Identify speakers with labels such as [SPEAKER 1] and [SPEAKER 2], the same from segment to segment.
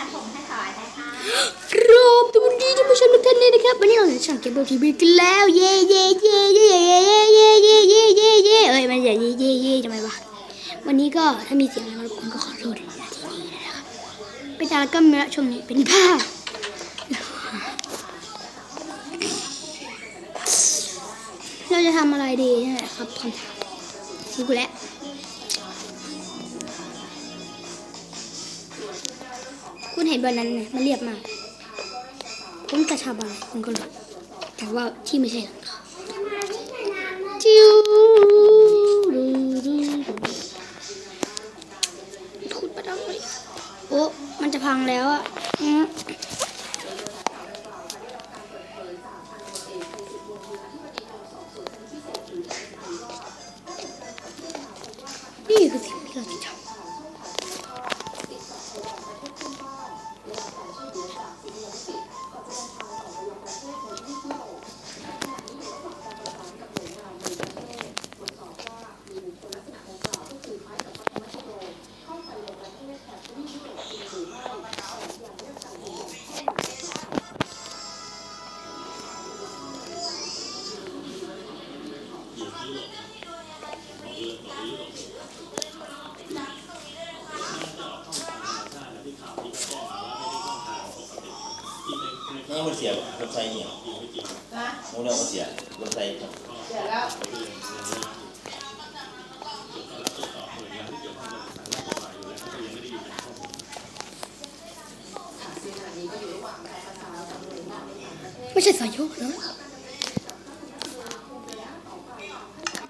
[SPEAKER 1] ทำผมให้สวยนะคะ
[SPEAKER 2] ครับสวัสดีท่านผู้ชมทุกท่านเลยนะครับวันนี้เราจะช่องเก็บเบอร์ทีวีกันแล้ว เย่เย่เย่เย่เย่เย่เย่เย่เย่เย่เอ้ยมันอย่าเย่เย่เย่ทำไมวะวันนี้ก็ถ้ามีเสียงอะไรมารบกวนก็ขอโทษทีนี้นะครับเป็นอะไรก็ม่รู้ช่วงนี้เป็นบ้าเราจะทำอะไรดีนี่แหละครับคำถามรู้แล้ว เห็นบนนั้นไงมันเรียบมาก ผมจะชาบอะไรคุณก็รู้แต่ว่าที่ไม่ใช่หลังคาจิ้วดูดูดูทุดประดังเลยโอ้มันจะพังแล้วอะ มันเสี
[SPEAKER 3] ยรถไฟเนี่ย
[SPEAKER 1] นะ
[SPEAKER 3] มูเนี่ยมันเสียรถไฟครับ
[SPEAKER 1] เดี๋ยแล้ว
[SPEAKER 2] ไม่ใช่สายโยกนะ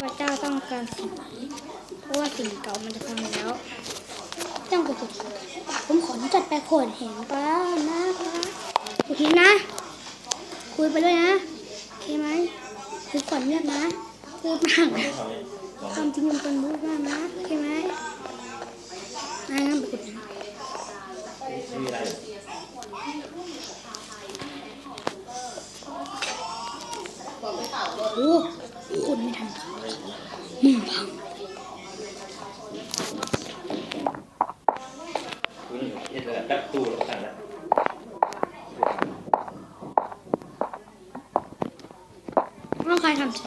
[SPEAKER 2] พระเจ้าต้องการสิ่งเพราะว่าสิ่งเก่ามันจะพังแล้วต้องไปขุดผมขอจัดไปขนเห็นป้านะคะโอเคนะ คุยไปด้วยนะโอเคไหมคุยก่อนเงียบนะพูดมากนะ
[SPEAKER 3] เขาเนี่ยสอง
[SPEAKER 2] ความจริงมันเป็นพูดมากนะโอเคไหมนะงั้นไปขุดนะ
[SPEAKER 3] ไม่มีอะไร
[SPEAKER 2] โอ้คนไม่ทันเขามึงพัง
[SPEAKER 3] คุณเฮ็ดอะไรแป๊บตู้แล้วกันนะ
[SPEAKER 2] ต้องใครทำเสร็จ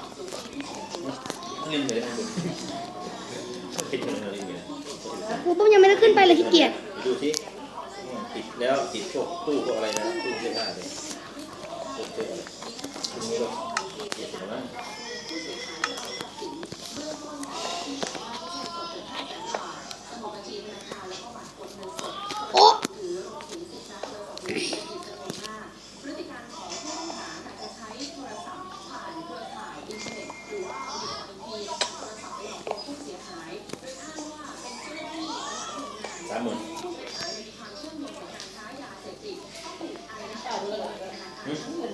[SPEAKER 3] เล่นไปเลยทั้งหมดปิดเลยเลย
[SPEAKER 2] โอ้ผมยังไม่ได้ขึ้นไปเลยขี้เกียจ
[SPEAKER 3] ดูที่ติดแล้วติดพวกตู้พวกอะไรนะตู้เสื้อผ้าเลยพวกเสื้ออะไรตรงนี้เราเก็บไว้นะ
[SPEAKER 2] คือคือ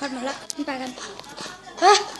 [SPEAKER 2] ทอดหมดล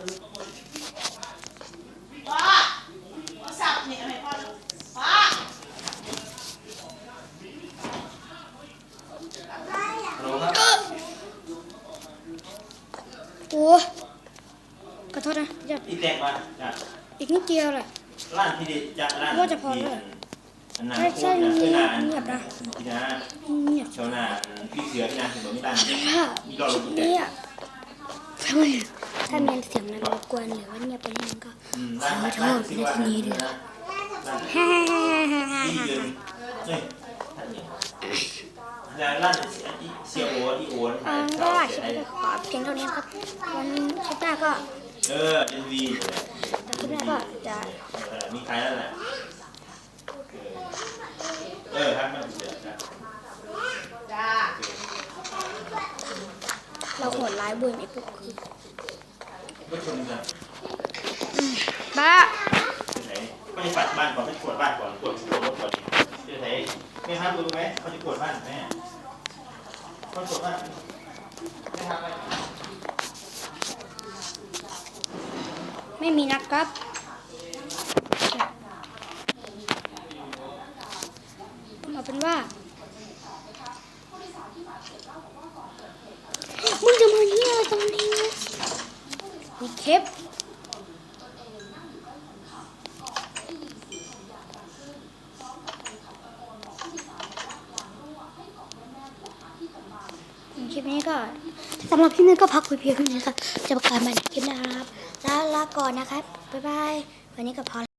[SPEAKER 2] ปกันเฮ้ย
[SPEAKER 1] พ่อโทรศัพท์เนี่ยอะไรพ่อพ่อ
[SPEAKER 3] ฮัลโหลครับ
[SPEAKER 2] โอ้ขอโทษนะอย่า
[SPEAKER 3] อีแตกมาจาก
[SPEAKER 2] อีกนิดเดียวเลย
[SPEAKER 3] ร้านที่เด็ดจากร้าน
[SPEAKER 2] ว่าจะพอแล้วเหรอ
[SPEAKER 3] อันนั้น
[SPEAKER 2] ใช่ใช่
[SPEAKER 3] โคตรนะเออหน้าอัน
[SPEAKER 2] เงียบนะ
[SPEAKER 3] ที่นะ
[SPEAKER 2] เงียบ
[SPEAKER 3] ชาวนาพี่เสือที่นาถึงบอกไม่ตัน
[SPEAKER 2] ค่ะ
[SPEAKER 3] มีรอ
[SPEAKER 2] ค
[SPEAKER 3] ร
[SPEAKER 2] ลิ
[SPEAKER 3] ถ
[SPEAKER 2] ป
[SPEAKER 3] แต
[SPEAKER 2] นี้
[SPEAKER 3] ก
[SPEAKER 2] อะใครถ้าไม่ ถ้ามีเสียงนั้นรบกวนหรือว่าเงียบไปนิดนึงก็ขอโทษในที่นี้ด้วยฮ่าฮ่าฮ่าฮ่า
[SPEAKER 3] ที่
[SPEAKER 2] ฮ่า
[SPEAKER 3] เดินเฮ้ยท่าเนี่ยแล้วร้านเสียโอที่โอน
[SPEAKER 2] อ่าก็คลิปนี้ขอเพียงเท่านี้ครับวันคลิปหน้าก็
[SPEAKER 3] เออเอ็นวี
[SPEAKER 2] คลิปหน้าก็จะ
[SPEAKER 3] มีใครนั่นแหละเออท่านมันเดือดนะ
[SPEAKER 1] จ้า
[SPEAKER 2] เราโหดร้ายเบื่อไอ้พวกคือ
[SPEAKER 3] ไม่ชนกัน
[SPEAKER 2] บ้า
[SPEAKER 3] ที่ไหนไม่ปัดบ้านก่อนไม่กวดบ้านก่อนกวดกวดรถก่อนที่ไหนแม่ครับรู้ไหมเขาจะกวดบ้านแม่เขากวดบ้านแม่ทำอะไร
[SPEAKER 2] ไม่มีนะครับเอาเป็นว่ามึงจะมาเยี่ยอะไรตรงนี้ มีเคปคลิปนี้ก็สำหรับคลิปนี้ก็พักไว้เพียงเท่านี้ค่ะจะประกาศใหม่ในคลิปหนะครับแล้วลาก่อนนะครับบ๊ายบายวันนี้ก็พอ